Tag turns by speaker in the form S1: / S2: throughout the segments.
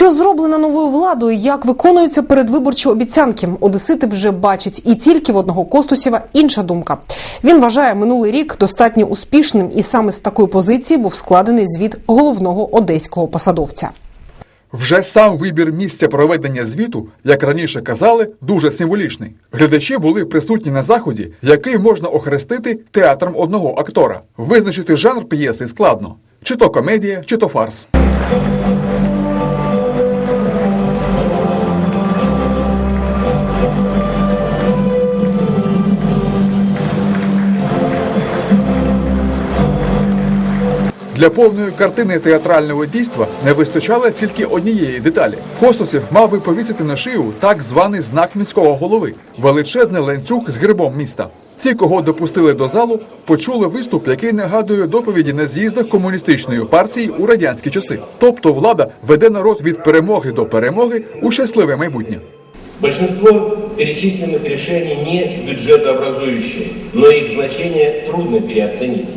S1: Що зроблено новою владою? Як виконуються передвиборчі обіцянки? Одесити вже бачать і тільки в одного Костусєва інша думка. Він вважає минулий рік достатньо успішним, і саме з такої позиції був складений звіт головного одеського посадовця.
S2: Вже сам вибір місця проведення звіту, як раніше казали, дуже символічний. Глядачі були присутні на заході, який можна охрестити театром одного актора. Визначити жанр п'єси складно: чи то комедія, чи то фарс. Для повної картини театрального дійства не вистачало тільки однієї деталі. Костусів мав би повісити на шию так званий знак міського голови величезний ланцюг з грибом міста. Ті, кого допустили до залу, почули виступ, який нагадує доповіді на з'їздах комуністичної партії у радянські часи. Тобто влада веде народ від перемоги до перемоги у щасливе майбутнє.
S3: Большинство перечисленных решений не бюджетообразующие, но их значение трудно переоценить.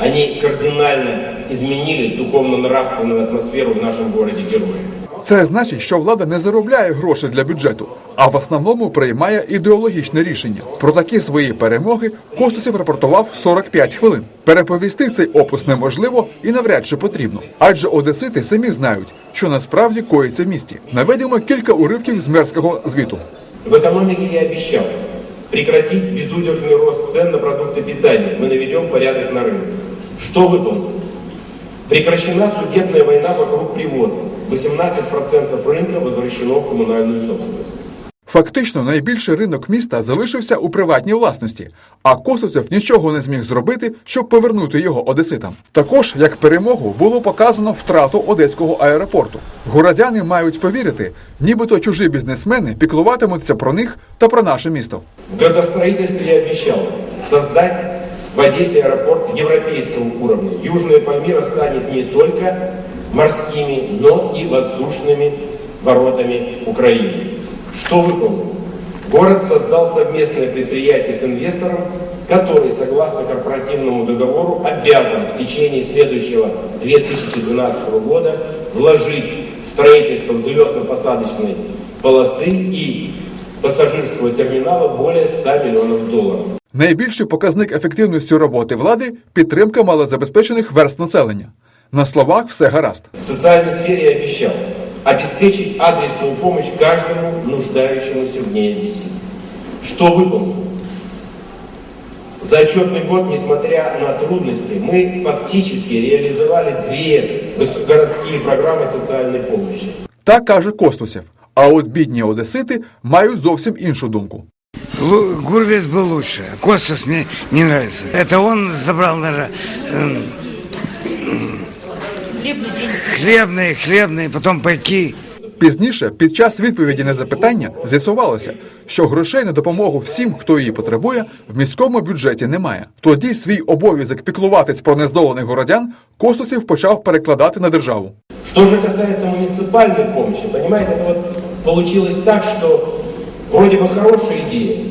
S3: Они кардинально изменили духовно-нравственную атмосферу в нашем городе-герое.
S2: Це значить, що влада не заробляє гроші для бюджету, а в основному приймає ідеологічне рішення. Про такі свої перемоги Костусів рапортував 45 хвилин. Переповісти цей опус неможливо і навряд чи потрібно, адже одесити самі знають, що насправді коїться в місті. Наведемо кілька уривків з мерського звіту.
S3: В экономике я обещал прекратить безудержный рост цен на продукты питания. Мы наведем порядок на рынке. Что выполнено? Прекращена судебная война вокруг привоза. 18% рынка возвращено в коммунальную собственность.
S2: Фактично, найбільший ринок міста залишився у приватній власності, а Костусев нічого не зміг зробити, щоб повернути його одеситам. Також, як перемогу, було показано втрату одеського аеропорту. Городяни мають повірити, нібито чужі бізнесмени піклуватимуться про них та про наше місто.
S3: В градостроительстве я обещал создать в Одессе аэропорт европейского уровня. Южная Пальмира станет не только морскими, но и воздушными воротами Украины. Что выполнено? Город создал совместное предприятие с инвестором, который, согласно корпоративному договору, обязан в течение следующего 2012 года вложить в строительство взлетно-посадочной полосы и пассажирского терминала более 100 миллионов долларов.
S2: Найбільший показник ефективності роботи влади підтримка малозабезпечених верст населення. На словах все гаразд.
S3: В социальной сфере я обещал обеспечить адресную помощь каждому нуждающемуся в ней одесситу. Что выполнено? За отчетный год, несмотря на трудности, мы фактически реализовали две гос- городские программы социальной помощи.
S2: Так каже Костусів. А от бідні одесити мають зовсім іншу думку.
S4: Лу- Гурвиц был лучше. Костас мне не нравится. Это он забрал, наверное, эм, хлебные, хлебные, потом пайки.
S2: Пізніше, під час відповіді на запитання, з'ясувалося, що грошей на допомогу всім, хто її потребує, в міському бюджеті немає. Тоді свій обов'язок піклуватись про нездолених городян Костусів почав перекладати на державу.
S3: Что же касается муниципальной помощи, понимаете, это вот получилось так, что Вроде бы хорошая идея,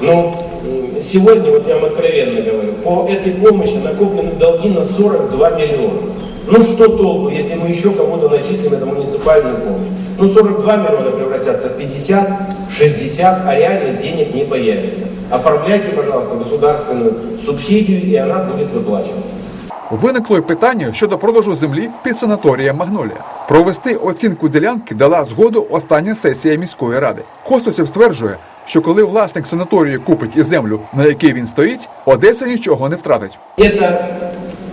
S3: но сегодня, вот я вам откровенно говорю, по этой помощи накоплены долги на 42 миллиона. Ну что толку, если мы еще кому-то начислим эту муниципальную помощь? Ну 42 миллиона превратятся в 50, 60, а реальных денег не появится. Оформляйте, пожалуйста, государственную субсидию, и она будет выплачиваться.
S2: Виникло й питання щодо продажу землі під санаторієм Магнолія. Провести оцінку ділянки дала згоду остання сесія міської ради. Костусів стверджує, що коли власник санаторію купить і землю, на якій він стоїть, Одеса нічого не втратить.
S3: Это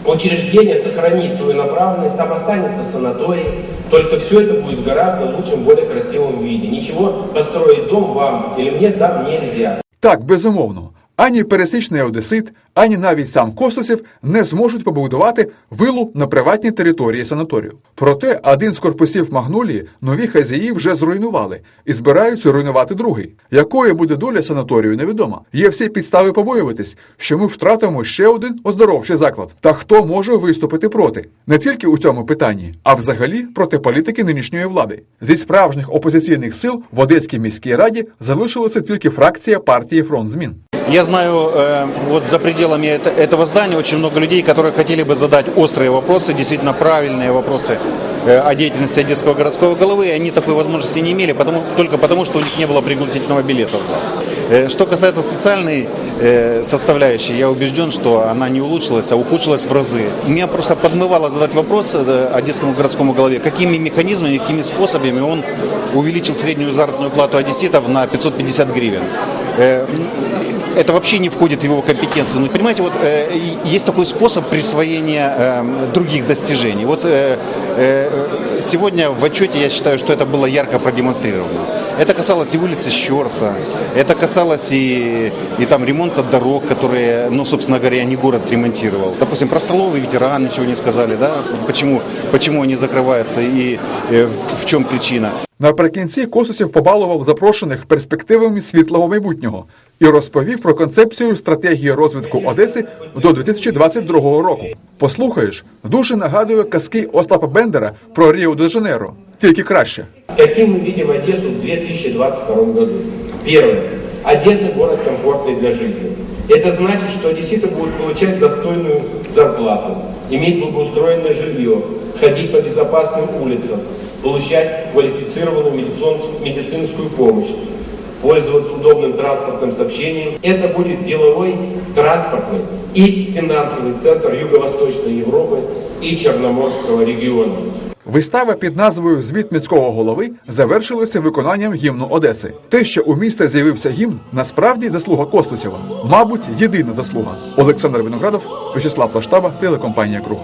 S3: учреждение сохранит свою направленность, там останется санаторий, только все это будет в гораздо лучшем, более красивом виде. Ничего построить дом вам или мне там нельзя.
S2: Так, безумовно. Ані пересічний одесит, ані навіть сам Костусів не зможуть побудувати вилу на приватній території санаторію. Проте один з корпусів Магнолії нові хазяї вже зруйнували і збираються руйнувати другий. Якою буде доля санаторію, невідомо. Є всі підстави побоюватись, що ми втратимо ще один оздоровчий заклад. Та хто може виступити проти? Не тільки у цьому питанні, а взагалі проти політики нинішньої влади. Зі справжніх опозиційних сил в Одеській міській раді залишилася тільки фракція партії Фронт змін.
S5: Я знаю, э, вот за пределами пределами это- этого здания очень много людей, которые хотели бы задать острые вопросы, действительно правильные вопросы э, о деятельности Одесского городского головы, и они такой возможности не имели, потому, только потому, что у них не было пригласительного билета в зал. Э, Что касается социальной э, составляющей, я убежден, что она не улучшилась, а ухудшилась в разы. Меня просто подмывало задать вопрос Одесскому городскому голове, какими механизмами, какими способами он увеличил среднюю заработную плату одесситов на 550 гривен. Э, это вообще не входит в его компетенции. Но понимаете, вот э, и- есть такой способ присвоения э, других достижений. Вот э, э, сегодня в отчете я считаю, что это было ярко продемонстрировано. Это касалось и улицы Щерса, это касалось и, и там ремонта дорог, которые, ну, собственно говоря, не город ремонтировал. Допустим, про столовые ветеран ничего не сказали, да, почему, почему они закрываются и э, в чем причина.
S2: Наприкінці Костусів побалував запрошених перспективами світлого майбутнього і розповів про концепцію стратегії розвитку Одеси до 2022 року. Послухаєш, дуже нагадує казки Остапа Бендера про Ріо де Жанейро, Тільки краще.
S3: Каким мы видим Одессу в 2022 году? Первое. Одесса – город комфортный для жизни. Это значит, что одесситы будут получать достойную зарплату, иметь благоустроенное жилье, ходить по безопасным улицам, получать квалифицированную медицинс- медицинскую помощь, пользоваться удобным транспортным сообщением. Это будет деловой, транспортный и финансовый центр Юго-Восточной Европы и Черноморского региона.
S2: Вистава під назвою Звіт міського голови завершилася виконанням гімну Одеси. Те, що у міста з'явився гімн, насправді заслуга Костусєва. Мабуть, єдина заслуга. Олександр Виноградов, Вячеслав Лаштаба, телекомпанія Круг.